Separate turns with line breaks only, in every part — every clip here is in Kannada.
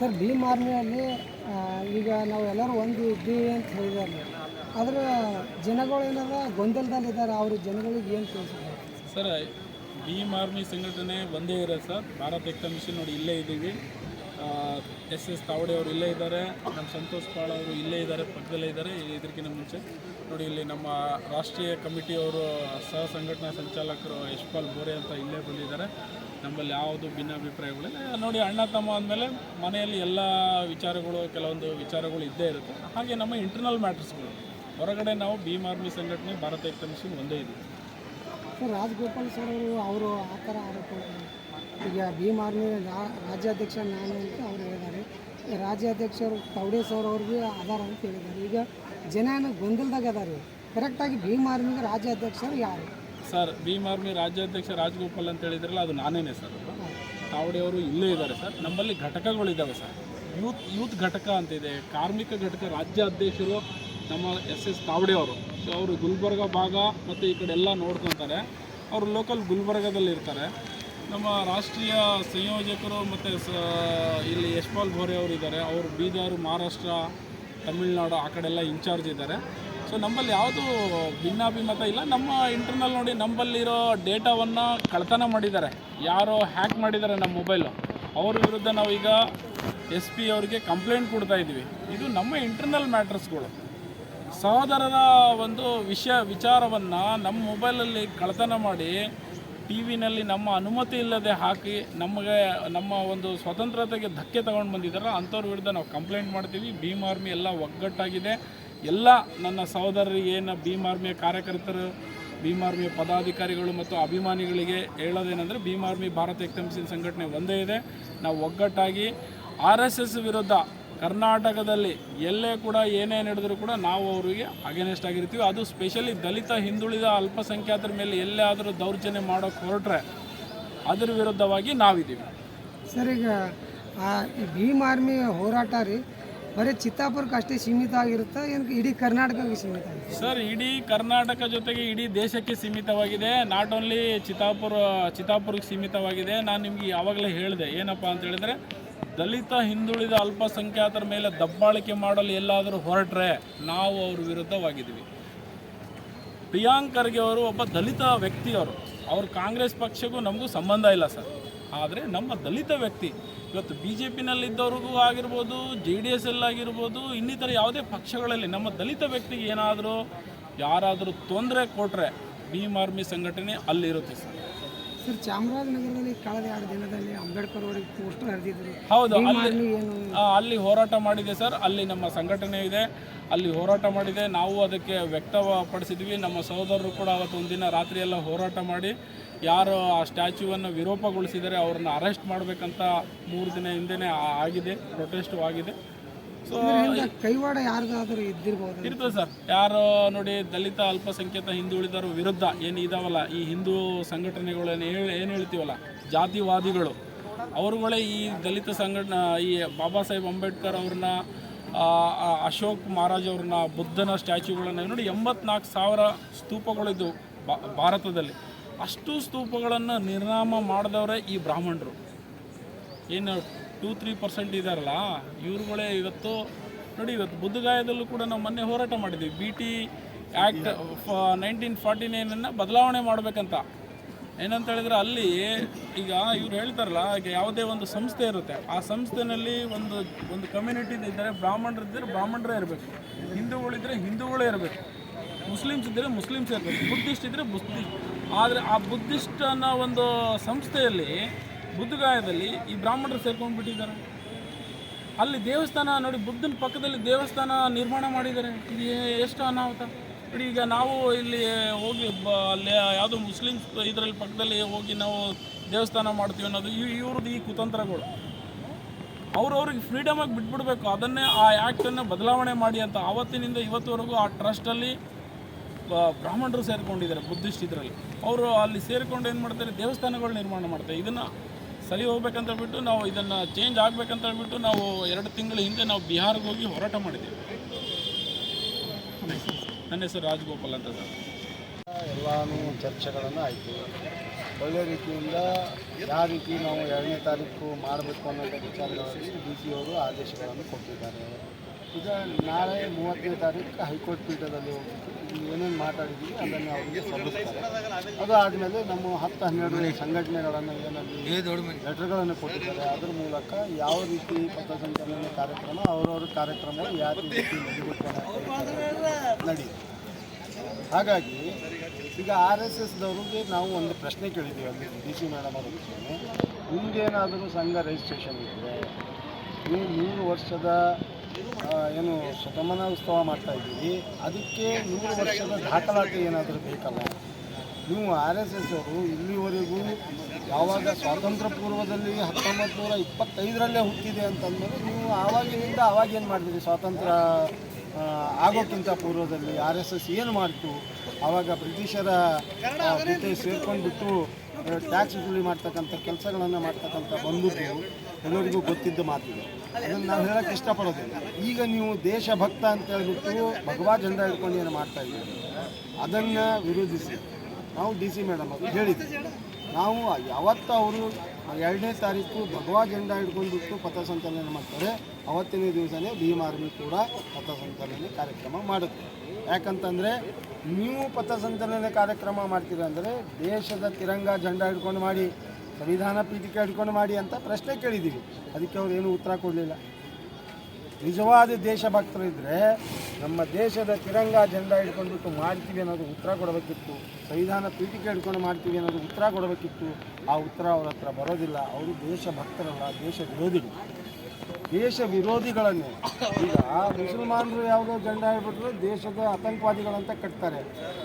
ಸರ್ ಭೀಮ್ ಆರ್ಮಿಯಲ್ಲಿ ಆ, ಈಗ ನಾವು ಎಲ್ಲರೂ ಒಂದು ಇದ್ದೀವಿ ಅಂತ ಹೇಳಿದಾರೆ ಆದರೆ ಜನಗಳು ಏನಾರ ಗೊಂದಲದಲ್ಲಿದ್ದಾರೆ. ಅವ್ರ ಜನಗಳಿಗೆ ಏನು ತಿಳಿಸಿದ್ದಾರೆ
ಸರ್ ಭೀಮ್ ಆರ್ಮಿ ಸಂಘಟನೆ ಒಂದೇ ಇರೋದು ಸರ್. ಭಾರತ ಏಕ್ತಾ ಮಿಷನ್ ನೋಡಿ ಇಲ್ಲೇ ಇದ್ದೀವಿ. ಎಸ್ ಎಸ್ ತಾವಡೆ ಅವರು ಇಲ್ಲೇ ಇದ್ದಾರೆ. ನಮ್ಮ ಸಂತೋಷ್ ಪಾಳ್ ಅವರು ಇಲ್ಲೇ ಇದ್ದಾರೆ, ಪಕ್ಕದಲ್ಲೇ ಇದ್ದಾರೆ. ಇದಕ್ಕಿಂತ ಮುಂಚೆ. ನೋಡಿ, ಇಲ್ಲಿ ನಮ್ಮ ರಾಷ್ಟ್ರೀಯ ಕಮಿಟಿಯವರು ಸಹ ಸಂಘಟನಾ ಸಂಚಾಲಕರು ಯಶ್ಪಾಲ್ ಬೋರೆ ಅಂತ ಇಲ್ಲೇ ಬಂದಿದ್ದಾರೆ. ನಮ್ಮಲ್ಲಿ ಯಾವುದು ಭಿನ್ನಾಭಿಪ್ರಾಯಗಳಿಲ್ಲ. ನೋಡಿ, ಅಣ್ಣ ತಮ್ಮ ಅಂದಮೇಲೆ ಮನೆಯಲ್ಲಿ ಎಲ್ಲ ವಿಚಾರಗಳು, ಕೆಲವೊಂದು ವಿಚಾರಗಳು ಇದ್ದೇ ಇರುತ್ತೆ. ಹಾಗೆ ನಮ್ಮ ಇಂಟರ್ನಲ್ ಮ್ಯಾಟರ್ಸ್ಗಳು ಹೊರಗಡೆ ನಾವು ಭೀಮ್ ಆರ್ಮಿ ಸಂಘಟನೆ ಭಾರತ ಮಿಷನ್ ಒಂದೇ ಇದೆ.
ರಾಜಗೋಪಾಲ್ ಸರ್ ಅವರು ಅವರು ಆ ಥರ ಆರೋಪ ಈಗ ಭೀಮ್ ಆರ್ಮಿ ರಾಜ್ಯಾಧ್ಯಕ್ಷ ನಾನು ಅಂತ ಅವ್ರು ಹೇಳಿದ್ದಾರೆ. ರಾಜ್ಯಾಧ್ಯಕ್ಷರು ತೌಡೆ ಸರ್ ಅವ್ರಿಗೆ ಅದಾರ ಅಂತ ಹೇಳಿದ್ದಾರೆ. ಈಗ ಜನ ಏನೋ ಗೊಂದಲದಾಗ ಅದಾರೆ. ಕರೆಕ್ಟಾಗಿ ಭೀಮ್ ಆರ್ಮಿಗೆ ರಾಜ್ಯಾಧ್ಯಕ್ಷರು ಯಾರು?
ಸರ್ ಭೀಮ್ ಆರ್ಮಿ ರಾಜ್ಯಾಧ್ಯಕ್ಷ ರಾಜಗೋಪಾಲ್ ಅಂತ ಹೇಳಿದ್ರಲ್ಲ ಅದು ನಾನೇನೆ ಸರ್ ತಾವಡೆಯವರು ಇಲ್ಲೇ ಇದ್ದಾರೆ ಸರ್. ನಮ್ಮಲ್ಲಿ ಘಟಕಗಳಿದ್ದಾವೆ ಸರ್. ಯೂತ್ ಯೂತ್ ಘಟಕ ಅಂತಿದೆ ಕಾರ್ಮಿಕ ಘಟಕ ರಾಜ್ಯ ಅಧ್ಯಕ್ಷರು ನಮ್ಮ ಎಸ್ ಎಸ್ ತಾವಡೆ ಅವರು. ಸೊ ಅವರು ಗುಲ್ಬರ್ಗ ಭಾಗ ಮತ್ತು ಈ ಕಡೆ ಎಲ್ಲ ನೋಡ್ಕೊತಾರೆ. ಅವರು ಲೋಕಲ್ ಗುಲ್ಬರ್ಗದಲ್ಲಿ ಇರ್ತಾರೆ ನಮ್ಮ ರಾಷ್ಟ್ರೀಯ ಸಂಯೋಜಕರು ಮತ್ತು ಸ, ಇಲ್ಲಿ ಯಶ್ಪಾಲ್ ಭೋರೆ ಅವರು ಇದ್ದಾರೆ ಅವರು ಬೀದರ್, ಮಹಾರಾಷ್ಟ್ರ, ತಮಿಳ್ನಾಡು ಆ ಕಡೆ ಎಲ್ಲ ಇನ್ಚಾರ್ಜ್ ಇದ್ದಾರೆ. ಸೊ ನಮ್ಮಲ್ಲಿ ಯಾವುದು ಭಿನ್ನಾಭಿಮತ ಇಲ್ಲ. ನಮ್ಮ ಇಂಟರ್ನಲ್ ನೋಡಿ ನಮ್ಮಲ್ಲಿರೋ ಡೇಟಾವನ್ನು ಕಳ್ತನ ಮಾಡಿದ್ದಾರೆ. ಯಾರೋ ಹ್ಯಾಕ್ ಮಾಡಿದ್ದಾರೆ ನಮ್ಮ ಮೊಬೈಲು ಅವ್ರ ವಿರುದ್ಧ ನಾವೀಗ ಎಸ್ ಪಿ ಅವರಿಗೆ ಕಂಪ್ಲೇಂಟ್ ಕೊಡ್ತಾ ಇದ್ದೀವಿ. ಇದು ನಮ್ಮ ಇಂಟರ್ನಲ್ ಮ್ಯಾಟ್ರಸ್ಗಳು ಸಹೋದರರ ಒಂದು ವಿಷಯ, ವಿಚಾರವನ್ನು ನಮ್ಮ ಮೊಬೈಲಲ್ಲಿ ಕಳ್ತನ ಮಾಡಿ ಟಿ ವಿನಲ್ಲಿ ನಮ್ಮ ಅನುಮತಿ ಇಲ್ಲದೆ ಹಾಕಿ ನಮಗೆ ನಮ್ಮ ಒಂದು ಸ್ವತಂತ್ರತೆಗೆ ಧಕ್ಕೆ ತಗೊಂಡು ಬಂದಿದ್ದಾರೆ ಅಂಥವ್ರ ವಿರುದ್ಧ ನಾವು ಕಂಪ್ಲೇಂಟ್ ಮಾಡ್ತೀವಿ. ಭೀಮ್ ಆರ್ಮಿ ಎಲ್ಲ ಒಗ್ಗಟ್ಟಾಗಿದೆ. ಎಲ್ಲ ನನ್ನ ಸಹೋದರರಿಗೆ, ಏನು ಭೀಮ್ ಆರ್ಮಿಯ ಕಾರ್ಯಕರ್ತರು, ಭೀಮ್ ಆರ್ಮಿಯ ಪದಾಧಿಕಾರಿಗಳು ಮತ್ತು ಅಭಿಮಾನಿಗಳಿಗೆ ಹೇಳೋದೇನೆಂದರೆ, ಭೀಮ್ ಆರ್ಮಿ ಭಾರತ ಏಕ್ತಾ ಸಂಘಟನೆ ಒಂದೇ ಇದೆ. ನಾವು ಒಗ್ಗಟ್ಟಾಗಿ ಆರ್ ಎಸ್ ಎಸ್ ವಿರುದ್ಧ ಕರ್ನಾಟಕದಲ್ಲಿ ಎಲ್ಲೇ ಕೂಡ ಏನೇ ನಡೆದರೂ ಕೂಡ ನಾವು ಅವರಿಗೆ ಅಗೇನೆಸ್ಟ್ ಆಗಿರ್ತೀವಿ. ಅದು ಸ್ಪೆಷಲಿ ದಲಿತ ಹಿಂದುಳಿದ ಅಲ್ಪಸಂಖ್ಯಾತರ ಮೇಲೆ ಎಲ್ಲೇ ಆದರೂ ದೌರ್ಜನ್ಯ ಮಾಡೋಕ್ಕೆ ಹೊರಟ್ರೆ ಅದರ ವಿರುದ್ಧವಾಗಿ ನಾವಿದ್ದೀವಿ.
ಸರ್ ಈಗ ಈ ಭೀಮ್ ಆರ್ಮಿ ಹೋರಾಟ ರೀ ಬರೀ ಚಿತ್ತಾಪುರಕ್ಕೆ ಅಷ್ಟೇ ಸೀಮಿತ ಆಗಿರುತ್ತೆ? ಏನು ಇಡೀ ಕರ್ನಾಟಕಕ್ಕೆ ಸೀಮಿತ
ಸರ್ ಇಡೀ ಕರ್ನಾಟಕ ಜೊತೆಗೆ ಇಡೀ ದೇಶಕ್ಕೆ ಸೀಮಿತವಾಗಿದೆ. ನಾಟ್ ಓನ್ಲಿ ಚಿತ್ತಾಪುರ ಚಿತ್ತಾಪುರಕ್ಕೆ ಸೀಮಿತವಾಗಿದೆ. ನಾನು ನಿಮಗೆ ಯಾವಾಗಲೇ ಹೇಳಿದೆ ಏನಪ್ಪ ಅಂತ ಹೇಳಿದ್ರೆ ದಲಿತ ಹಿಂದುಳಿದ ಅಲ್ಪಸಂಖ್ಯಾತರ ಮೇಲೆ ದಬ್ಬಾಳಿಕೆ ಮಾಡಲು ಎಲ್ಲಾದರೂ ಹೊರಟ್ರೆ ನಾವು ಅವ್ರ ವಿರುದ್ಧವಾಗಿದ್ದೀವಿ. ಪ್ರಿಯಾಂಕ್ ಖರ್ಗೆ ಅವರು ಒಬ್ಬ ದಲಿತ ವ್ಯಕ್ತಿಯವರು. ಅವರು ಕಾಂಗ್ರೆಸ್ ಪಕ್ಷಕ್ಕೂ ನಮಗೂ ಸಂಬಂಧ ಇಲ್ಲ ಸರ್. ಆದರೆ ನಮ್ಮ ದಲಿತ ವ್ಯಕ್ತಿ, ಇವತ್ತು ಬಿ ಜೆ ಪಿನಲ್ಲಿದ್ದವ್ರಿಗೂ ಆಗಿರ್ಬೋದು, ಜೆ ಡಿ ಎಸ್ ಆಗಿರ್ಬೋದು, ಇನ್ನಿತರ ಯಾವುದೇ ಪಕ್ಷಗಳಲ್ಲಿ ನಮ್ಮ ದಲಿತ ವ್ಯಕ್ತಿಗೆ ಏನಾದರೂ ಯಾರಾದರೂ ತೊಂದರೆ ಕೊಟ್ಟರೆ ಭೀಮ್ ಆರ್ಮಿ ಸಂಘಟನೆ ಅಲ್ಲಿರುತ್ತೆ ಸರ್.
ಸರ್ ಚಾಮರಾಜನಗರದಲ್ಲಿ ಕಳೆದ ಎರಡು ದಿನದಲ್ಲಿ ಅಂಬೇಡ್ಕರ್ ಅವರಿಗೆ ಪೋಸ್ಟರ್ ಹರಿದಿದ್ರು.
ಹೌದು ಅಲ್ಲಿ ಅಲ್ಲಿ ಹೋರಾಟ ಮಾಡಿದೆ ಸರ್. ಅಲ್ಲಿ ನಮ್ಮ ಸಂಘಟನೆ ಇದೆ. ಅಲ್ಲಿ ಹೋರಾಟ ಮಾಡಿದೆ. ನಾವು ಅದಕ್ಕೆ ವ್ಯಕ್ತಪಡಿಸಿದ್ವಿ. ನಮ್ಮ ಸಹೋದರರು ಕೂಡ ಅವತ್ತು ಒಂದಿನ ರಾತ್ರಿಯೆಲ್ಲ ಹೋರಾಟ ಮಾಡಿ ಯಾರು ಆ ಸ್ಟ್ಯಾಚ್ಯೂವನ್ನು ವಿರೂಪಗೊಳಿಸಿದರೆ ಅವ್ರನ್ನ ಅರೆಸ್ಟ್ ಮಾಡಬೇಕಂತ ಮೂರು ದಿನ ಹಿಂದೆ ಆಗಿದೆ ಪ್ರೊಟೆಸ್ಟು ಆಗಿದೆ.
ಇದರಿಂದ ಕೈವಾಡ ಯಾರಿಗಾದರೂ ಇದ್ದಿರ್ಬೋದು.
ಇರ್ತದೆ ಸರ್. ಯಾರು ನೋಡಿ ದಲಿತ ಅಲ್ಪಸಂಖ್ಯಾತ ಹಿಂದುಳಿದರ ವಿರುದ್ಧ ಏನು ಇದಾವಲ್ಲ ಈ ಹಿಂದೂ ಸಂಘಟನೆಗಳು ಏನು ಹೇಳಿ ಏನು ಹೇಳ್ತೀವಲ್ಲ ಜಾತಿವಾದಿಗಳು. ಅವರುಗಳೇ ಈ ದಲಿತ ಸಂಘಟನೆ ಈ ಬಾಬಾ ಸಾಹೇಬ್ ಅಂಬೇಡ್ಕರ್ ಅವ್ರನ್ನ ಆ, ಆ, ಅಶೋಕ್ ಮಹಾರಾಜ್ ಅವ್ರನ್ನ ಬುದ್ಧನ ಸ್ಟ್ಯಾಚುಗಳನ್ನು ನೋಡಿ ಎಂಬತ್ನಾಲ್ಕು ಸಾವಿರ ಸ್ತೂಪಗಳಿದ್ದವು ಬಾ- ಭಾರತದಲ್ಲಿ. ಅಷ್ಟು ಸ್ತೂಪಗಳನ್ನು ನಿರ್ನಾಮ ಮಾಡಿದವರೇ ಈ ಬ್ರಾಹ್ಮಣರು. ಏನು ಟೂ ತ್ರೀ ಪರ್ಸೆಂಟ್ ಇದ್ದಾರಲ್ಲ ಇವ್ರುಗಳೇ ಇವತ್ತು ನೋಡಿ ಇವತ್ತು ಬುದ್ಧಗಾಯದಲ್ಲೂ ಕೂಡ ನಾವು ಮೊನ್ನೆ ಹೋರಾಟ ಮಾಡಿದ್ವಿ. B T act nineteen forty ನೈನನ್ನು ಬದಲಾವಣೆ ಮಾಡಬೇಕಂತ. ಏನಂತ ಹೇಳಿದ್ರೆ ಅಲ್ಲಿ ಈಗ ಇವ್ರು ಹೇಳ್ತಾರಲ್ಲ ಈಗ ಯಾವುದೇ ಒಂದು ಸಂಸ್ಥೆ ಇರುತ್ತೆ. ಆ ಸಂಸ್ಥೆನಲ್ಲಿ ಒಂದು ಒಂದು ಕಮ್ಯುನಿಟಿ ಇದ್ದರೆ ಬ್ರಾಹ್ಮಣರು ಇದ್ದರೆ ಬ್ರಾಹ್ಮಣರೇ ಇರಬೇಕು. ಹಿಂದೂಗಳಿದ್ದರೆ ಹಿಂದೂಗಳೇ ಇರಬೇಕು. ಮುಸ್ಲಿಮ್ಸ್ ಇದ್ದರೆ ಮುಸ್ಲಿಮ್ಸ್ ಇರಬೇಕು. ಬುದ್ಧಿಸ್ಟ್ ಇದ್ದರೆ ಬುದ್ಧಿಸ್ಟ್. ಆದರೆ ಆ ಬುದ್ಧಿಸ್ಟ್ ಅನ್ನೋ ಒಂದು ಸಂಸ್ಥೆಯಲ್ಲಿ ಬುದ್ಧಗಾಯದಲ್ಲಿ ಈ ಬ್ರಾಹ್ಮಣರು ಸೇರ್ಕೊಂಡು ಬಿಟ್ಟಿದ್ದಾರೆ ಅಲ್ಲಿ ದೇವಸ್ಥಾನ ನೋಡಿ ಬುದ್ಧನ ಪಕ್ಕದಲ್ಲಿ ದೇವಸ್ಥಾನ ನಿರ್ಮಾಣ ಮಾಡಿದ್ದಾರೆ. ಇದು ಎಷ್ಟು ಅನಾಹುತ. ನೋಡಿ ಈಗ ನಾವು ಇಲ್ಲಿ ಹೋಗಿ ಬ ಅಲ್ಲಿ ಯಾವುದೋ ಮುಸ್ಲಿಮ್ಸ್ ಇದರಲ್ಲಿ ಪಕ್ಕದಲ್ಲಿ ಹೋಗಿ ನಾವು ದೇವಸ್ಥಾನ ಮಾಡ್ತೀವಿ ಅನ್ನೋದು ಇವ್- ಇವ್ರದ್ದು ಈ ಕುತಂತ್ರಗಳು. ಅವ್ರವ್ರಿಗೆ ಫ್ರೀಡಮಾಗಿ ಬಿಟ್ಬಿಡ್ಬೇಕು. ಅದನ್ನೇ ಆ ಆ್ಯಕ್ಟನ್ನು ಬದಲಾವಣೆ ಮಾಡಿ ಅಂತ ಆವತ್ತಿನಿಂದ ಇವತ್ತುವರೆಗೂ ಆ ಟ್ರಸ್ಟಲ್ಲಿ ಬ್ರಾಹ್ಮಣರು ಸೇರಿಕೊಂಡಿದ್ದಾರೆ ಬುದ್ಧಿಸ್ಟ್ ಇದರಲ್ಲಿ. ಅವರು ಅಲ್ಲಿ ಸೇರಿಕೊಂಡು ಏನು ಮಾಡ್ತಾರೆ? ದೇವಸ್ಥಾನಗಳು ನಿರ್ಮಾಣ ಮಾಡ್ತಾರೆ. ಇದನ್ನು ಸರಿ ಹೋಗ್ಬೇಕಂತ ಹೇಳ್ಬಿಟ್ಟು ನಾವು ಇದನ್ನು ಚೇಂಜ್ ಆಗಬೇಕಂತ ಹೇಳ್ಬಿಟ್ಟು ನಾವು ಎರಡು ತಿಂಗಳ ಹಿಂದೆ ನಾವು ಬಿಹಾರ್ಗೆ ಹೋಗಿ ಹೋರಾಟ ಮಾಡಿದ್ದೀವಿ ನನ್ನ ಹೆಸರು ರಾಜಗೋಪಾಲ್ ಅಂತ ಸರ್.
ಎಲ್ಲಾನು ಚರ್ಚೆಗಳನ್ನು ಆಯಿತು. ಒಳ್ಳೆ ರೀತಿಯಿಂದ ಯಾವ ರೀತಿ ನಾವು ಎರಡನೇ ತಾರೀಕು ಮಾಡಬೇಕು ಅನ್ನೋಂಥ ವಿಚಾರಗಳಲ್ಲಿ ಡಿ ಸಿ ಅವರು ಆದೇಶಗಳನ್ನು ಕೊಟ್ಟಿದ್ದಾರೆ. ಈಗ ನಾಳೆ ಮೂವತ್ತನೇ ತಾರೀಕು ಹೈಕೋರ್ಟ್ ಪೀಠದಲ್ಲಿ ಏನೇನು ಮಾತಾಡಿದ್ದೀವಿ ಅದನ್ನು ಅವರಿಗೆ ಸಲ್ಲಿಸ್ತಾರೆ ಅದು ಆದಮೇಲೆ ನಮ್ಮ ಹತ್ತು ಹನ್ನೆರಡು ಸಂಘಟನೆಗಳನ್ನು ಏನಲ್ಲಿ ಲೆಟರ್ಗಳನ್ನು ಕೊಟ್ಟಿದ್ದಾರೆ. ಅದರ ಮೂಲಕ ಯಾವ ರೀತಿ ಪಥಸಂಚಲನೆ ಕಾರ್ಯಕ್ರಮ ಅವರವ್ರ ಕಾರ್ಯಕ್ರಮ ಯಾವ ರೀತಿ ನಡಿ ಹಾಗಾಗಿ ಈಗ ಆರ್ ಎಸ್ ಎಸ್ದವ್ರಿಗೆ ನಾವು ಒಂದು ಪ್ರಶ್ನೆ ಕೇಳಿದ್ದೀವಿ ಅಲ್ಲಿ ಡಿ ಸಿ ಮೇಡಮ್ ಅವ್ರ. ನಿಮ್ಗೇನಾದರೂ ಸಂಘ ರಿಜಿಸ್ಟ್ರೇಷನ್ ಇದ್ದರೆ ನೀವು ಮೂರು ವರ್ಷದ ಏನು ಶತಮಾನ ಉತ್ಸವ ಮಾಡ್ತಾ ಇದ್ದೀವಿ. ಅದಕ್ಕೆ ನೂರು ವರ್ಷದ ದಾಖಲಾತಿ ಏನಾದರೂ ಬೇಕಲ್ಲ ನೀವು ಆರ್ ಎಸ್ ಎಸ್ ಅವರು ಇಲ್ಲಿವರೆಗೂ ಯಾವಾಗ ಸ್ವಾತಂತ್ರ್ಯ ಪೂರ್ವದಲ್ಲಿ ಹತ್ತೊಂಬತ್ತು ನೂರ ಇಪ್ಪತ್ತೈದರಲ್ಲೇ ಹುಟ್ಟಿದೆ ಅಂತಂದರೆ ನೀವು ಆವಾಗಿನಿಂದ ಆವಾಗೇನು ಮಾಡಿದ್ರಿ? ಸ್ವಾತಂತ್ರ್ಯ ಆಗೋಕ್ಕಿಂತ ಪೂರ್ವದಲ್ಲಿ ಆರ್ ಎಸ್ ಎಸ್ ಏನು ಮಾಡಿತು? ಆವಾಗ ಬ್ರಿಟಿಷರ ಜೊತೆ ಸೇರ್ಕೊಂಡ್ಬಿಟ್ಟು ಟ್ಯಾಕ್ಸ್ ವಸೂಲಿ ಮಾಡ್ತಕ್ಕಂಥ ಕೆಲಸಗಳನ್ನು ಮಾಡ್ತಕ್ಕಂಥ ಬಂದ್ಬಿಟ್ಟು ಎಲ್ಲರಿಗೂ ಗೊತ್ತಿದ್ದ ಮಾತಿದೆ. ಅದನ್ನು ನಾವು ಹೇಳಕ್ಕೆ ಇಷ್ಟಪಡೋದಿಲ್ಲ. ಈಗ ನೀವು ದೇಶಭಕ್ತ ಅಂತ ಹೇಳ್ಬಿಟ್ಟು ಭಗವಾ ಜಂಡ ಹಿಡ್ಕೊಂಡು ಏನು ಮಾಡ್ತಾ ಇದ್ದೀವಿ ಅದನ್ನು ವಿರೋಧಿಸಿ. ನಾವು ಡಿ ಸಿ ಮೇಡಮ್ ಅವರು ಹೇಳಿದ್ವಿ. ನಾವು ಯಾವತ್ತು ಅವರು ಎರಡನೇ ತಾರೀಕು ಭಗವಾ ಜಂಡ ಹಿಡ್ಕೊಂಡ್ಬಿಟ್ಟು ಪಥಸಂಚಲನೆ ಮಾಡ್ತಾರೆ, ಅವತ್ತಿನ ದಿವಸನೇ ಭೀಮ್ ಆರ್ಮಿ ಕೂಡ ಪಥಸಂಚಲನೆ ಕಾರ್ಯಕ್ರಮ ಮಾಡುತ್ತೆ. ಯಾಕಂತಂದರೆ ನೀವು ಪಥಸಂಚಲನೆ ಕಾರ್ಯಕ್ರಮ ಮಾಡ್ತೀರ ಅಂದರೆ ದೇಶದ ತಿರಂಗ ಜಂಡ ಹಿಡ್ಕೊಂಡು ಮಾಡಿ. ಸಂವಿಧಾನ ಪೀಠಕ್ಕೆ ಹಿಡ್ಕೊಂಡು ಮಾಡಿ ಅಂತ ಪ್ರಶ್ನೆ ಕೇಳಿದ್ದೀವಿ. ಅದಕ್ಕೆ ಅವ್ರು ಏನೂ ಉತ್ತರ ಕೊಡಲಿಲ್ಲ. ನಿಜವಾದ ದೇಶಭಕ್ತರು ಇದ್ದರೆ ನಮ್ಮ ದೇಶದ ತಿರಂಗ ಜೆಂಡಾ ಹಿಡ್ಕೊಂಡ್ಬಿಟ್ಟು ಮಾಡ್ತೀವಿ ಅನ್ನೋದು ಉತ್ತರ ಕೊಡಬೇಕಿತ್ತು. ಸಂವಿಧಾನ ಪೀಠಿಕೆ ಹಿಡ್ಕೊಂಡು ಮಾಡ್ತೀವಿ ಅನ್ನೋದು ಉತ್ತರ ಕೊಡಬೇಕಿತ್ತು. ಆ ಉತ್ತರ ಅವ್ರ ಹತ್ರ ಬರೋದಿಲ್ಲ. ಅವರು ದೇಶಭಕ್ತರಲ್ಲ, ದೇಶ ವಿರೋಧಿಗಳು. ದೇಶ ವಿರೋಧಿಗಳನ್ನೇ. ಈಗ ಮುಸಲ್ಮಾನರು ಯಾವುದೋ ಜೆಂಡಾ ಹಿಡ್ಬಿಟ್ರೆ ದೇಶದ ಆತಂಕವಾದಿಗಳಂತ ಕಟ್ತಾರೆ.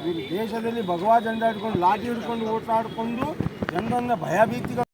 ಇವರು ದೇಶದಲ್ಲಿ ಭಗವಾ ಜೆಂಡಾ ಹಿಡ್ಕೊಂಡು ಲಾಠಿ ಹಿಡ್ಕೊಂಡು ಓಟಾಡಿಕೊಂಡು జనరల్గా భయాభీతిగా